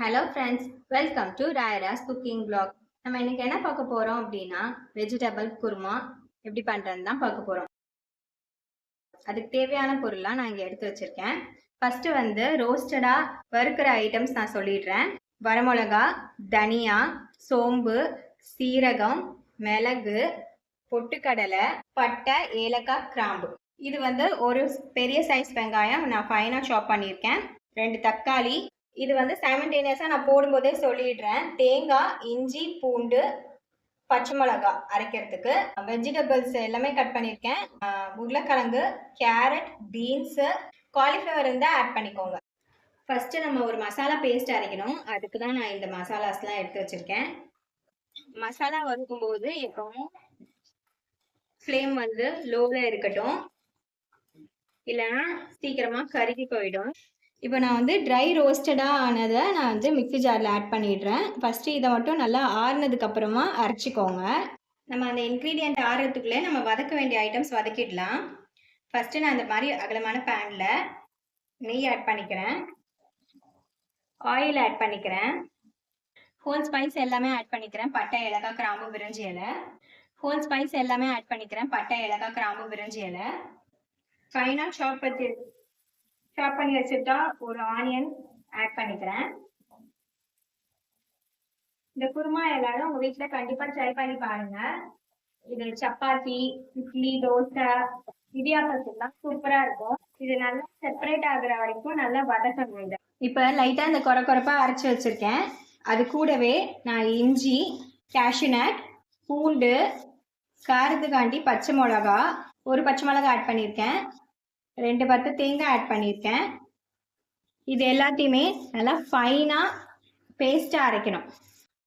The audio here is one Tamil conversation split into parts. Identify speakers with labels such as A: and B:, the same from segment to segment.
A: Hello friends welcome to Rayaras cooking blog நம்ம இன்னைக்கு என்ன பார்க்க போறோம் அப்படின்னா வெஜிடபிள் குருமா. எப்படி பண்றதுன்னு தான் பார்க்க போறோம். அதுக்கு தேவையான பொருள்லாம் நான் இங்கே எடுத்து வச்சிருக்கேன். ஃபர்ஸ்ட் வந்து ரோஸ்டடா வறுக்கிற ஐட்டம்ஸ் நான் சொல்லிடுறேன். வரமிளகா தனியா சோம்பு சீரகம் மிளகு பொட்டுக்கடலை பட்டை ஏலக்காய் கிராம்பு. இது வந்து ஒரு பெரிய சைஸ் வெங்காயம் நான் ஃபைனாக சாப் பண்ணியிருக்கேன். ரெண்டு தக்காளி இது வந்து சைமண்டேனியஸாக நான் போடும்போதே சொல்லிடுறேன். தேங்காய் இஞ்சி பூண்டு பச்சை மிளகா அரைக்கிறதுக்கு. வெஜிடபிள்ஸ் எல்லாமே கட் பண்ணியிருக்கேன் உருளைக்கிழங்கு கேரட் பீன்ஸு காலிஃப்ளவர் இருந்தால் ஆட் பண்ணிக்கோங்க. ஃபஸ்ட்டு நம்ம ஒரு மசாலா பேஸ்ட் அரைக்கணும். அதுக்கு தான் நான் இந்த மசாலாஸ்லாம் எடுத்து வச்சுருக்கேன். மசாலா வறுக்கும்போது எப்பவும் ஃப்ளேம் வந்து லோவில் இருக்கட்டும். இல்லைன்னா சீக்கிரமாக கருகி போயிடும். இப்போ நான் வந்து ட்ரை ரோஸ்டடாக ஆனதை நான் வந்து மிக்சி ஜாரில் ஆட் பண்ணிடுறேன். ஃபஸ்ட்டு இதை மட்டும் நல்லா ஆறுனதுக்கப்புறமா அரைச்சிக்கோங்க. நம்ம அந்த இன்க்ரீடியண்ட் ஆறுறதுக்குள்ளே நம்ம வதக்க வேண்டிய ஐட்டம்ஸ் வதக்கிடலாம். ஃபஸ்ட்டு நான் இந்த மாதிரி அகலமான பேனில் நெய் ஆட் பண்ணிக்கிறேன். ஆயில் ஆட் பண்ணிக்கிறேன். ஹோல் ஸ்பைஸ் எல்லாமே ஆட் பண்ணிக்கிறேன். பட்டை ஏலக்காய் கிராம்பு விரிஞ்சி இலை. ஹோல் ஸ்பைஸ் எல்லாமே ஆட் பண்ணிக்கிறேன். பட்டை ஏலக்காய் கிராம்பு விரிஞ்சி இலை. ஃபைனாக சாப் பண்ணி சாப் பண்ணி வச்சுட்டா ஒரு ஆனியன் ஆட் பண்ணிக்கிறேன். இந்த குருமா எல்லாரும் உங்க வீட்டுல கண்டிப்பா ட்ரை பண்ணி பாருங்க. இது சப்பாத்தி இட்லி தோசை இடியாப்பத்துலாம் சூப்பரா இருக்கும். இது நல்லா செப்பரேட் ஆகுற வரைக்கும் நல்லா வதக்கணும் இதை. இப்ப லைட்டா இந்த கொர கொரப்பா அரைச்சு வச்சிருக்கேன். அது கூடவே நான் இஞ்சி கேஷ்யூநட் பூண்டு காரத்துக்காண்டி பச்சை மிளகா ஒரு பச்சை மிளகா ஆட் பண்ணியிருக்கேன். ரெண்டு பத்து தேங்காய் ஆட் பண்ணியிருக்கேன். இது எல்லாத்தையுமே நல்லா ஃபைனாக பேஸ்ட்டாக அரைக்கணும்.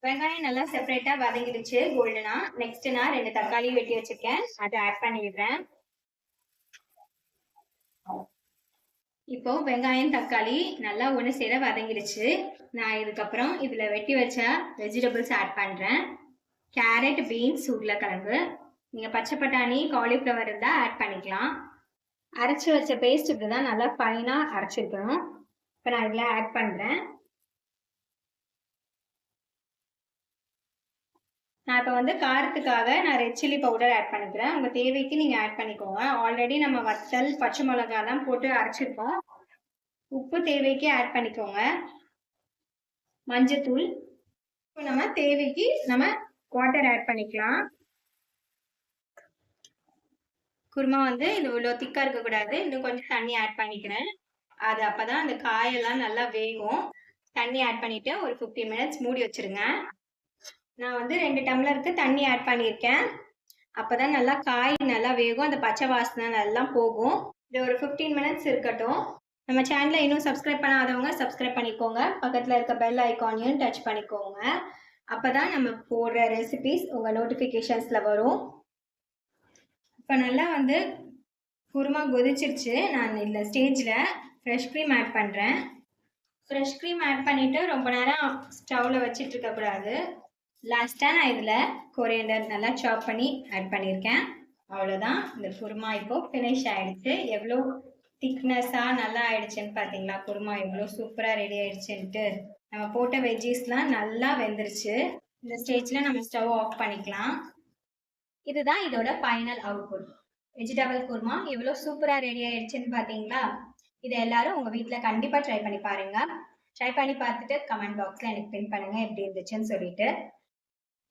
A: வெங்காயம் நல்லா செப்பரேட்டாக வதங்கிடுச்சு கோல்டுனா நெக்ஸ்ட் நான் ரெண்டு தக்காளி வெட்டி வச்சிருக்கேன். அதை ஆட் பண்ணிடுறேன். இப்போ வெங்காயம் தக்காளி நல்லா ஒன்று சேர வதங்கிடுச்சு. நான் இதுக்கப்புறம் இதில் வெட்டி வச்ச வெஜிடபிள்ஸ் ஆட் பண்ணுறேன் கேரட் பீன்ஸ் உருளைக்கிழங்கு. நீங்கள் பச்சை பட்டாணி காலிஃப்ளவர் இருந்தால் ஆட் பண்ணிக்கலாம். அரைச்சி வச்ச பேஸ்ட் இப்படி தான் நல்லா ஃபைனாக அரைச்சிருக்கணும். இப்போ நான் இதில் ஆட் பண்ணுறேன் நான் இப்போ வந்து காரத்துக்காக நான் ரெட் சில்லி பவுடர் ஆட் பண்ணிக்கிறேன். உங்கள் தேவைக்கு நீங்கள் ஆட் பண்ணிக்கோங்க. ஆல்ரெடி நம்ம வத்தல் பச்சை மிளகாலாம் போட்டு அரைச்சிருக்கோம். உப்பு தேவைக்கு ஆட் பண்ணிக்கோங்க. மஞ்சத்தூள். இப்போ நம்ம தேவைக்கு நம்ம வாட்டர் ஆட் பண்ணிக்கலாம். குருமா வந்து இது இவ்வளோ திக்காக இருக்கக்கூடாது இன்னும் கொஞ்சம் தண்ணி ஆட் பண்ணிக்கிறேன். அது அப்போ தான் அந்த காயெல்லாம் நல்லா வேகும். தண்ணி ஆட் பண்ணிவிட்டு ஒரு ஃபிஃப்டி மினிட்ஸ் மூடி வச்சுருங்க. நான் வந்து ரெண்டு டம்ளருக்கு தண்ணி ஆட் பண்ணியிருக்கேன். அப்போ தான் நல்லா காய் நல்லா வேகும். அந்த பச்சை வாசனை நல்லா போகும். இது ஒரு ஃபிஃப்டீன் மினிட்ஸ் இருக்கட்டும். நம்ம சேனலை இன்னும் சப்ஸ்கிரைப் பண்ணாதவங்க சப்ஸ்கிரைப் பண்ணிக்கோங்க. பக்கத்தில் இருக்க பெல் ஐக்கானையும் டச் பண்ணிக்கோங்க. அப்போ தான் நம்ம போடுற ரெசிபிஸ் உங்கள் நோட்டிஃபிகேஷன்ஸில் வரும். இப்போ நல்லா வந்து குருமா கொதிச்சிருச்சு. நான் இந்த ஸ்டேஜில் ஃப்ரெஷ் க்ரீம் ஆட் பண்ணுறேன் ஃப்ரெஷ் க்ரீம் ஆட் பண்ணிவிட்டு ரொம்ப நேரம் ஸ்டவ்வில் வச்சிட்டு இருக்கக்கூடாது லாஸ்ட்டாக நான் இதில் கொரியண்டர் நல்லா சாப் பண்ணி ஆட் பண்ணியிருக்கேன் அவ்வளோதான் இந்த குருமா இப்போது ஃபினிஷ் ஆகிடுச்சு எவ்வளோ திக்னஸாக நல்லா ஆயிடுச்சுன்னு பார்த்தீங்களா குருமா எவ்வளோ சூப்பராக ரெடி ஆயிடுச்சுன்ட்டு. நம்ம போட்ட வெஜ்ஜீஸ்லாம் நல்லா வெந்துருச்சு. இந்த ஸ்டேஜில் நம்ம ஸ்டவ் ஆஃப் பண்ணிக்கலாம். இதுதான் இதோட ஃபைனல் அவுட்புட் வெஜிடபிள் குருமா எவ்வளோ சூப்பராக ரெடி ஆயிடுச்சுன்னு பார்த்தீங்களா இதை எல்லாரும் உங்கள் வீட்டில் கண்டிப்பாக ட்ரை பண்ணி பாருங்க. ட்ரை பண்ணி பார்த்துட்டு கமெண்ட் பாக்ஸில் எனக்கு பின் பண்ணுங்க எப்படி இருந்துச்சுன்னு சொல்லிட்டு.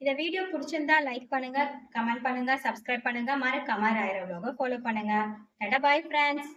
A: இந்த வீடியோ பிடிச்சிருந்தா லைக் பண்ணுங்க கமெண்ட் பண்ணுங்க சப்ஸ்கிரைப் பண்ணுங்க. மறக்காம ராயர ஃபாலோ பண்ணுங்க. Tata bye friends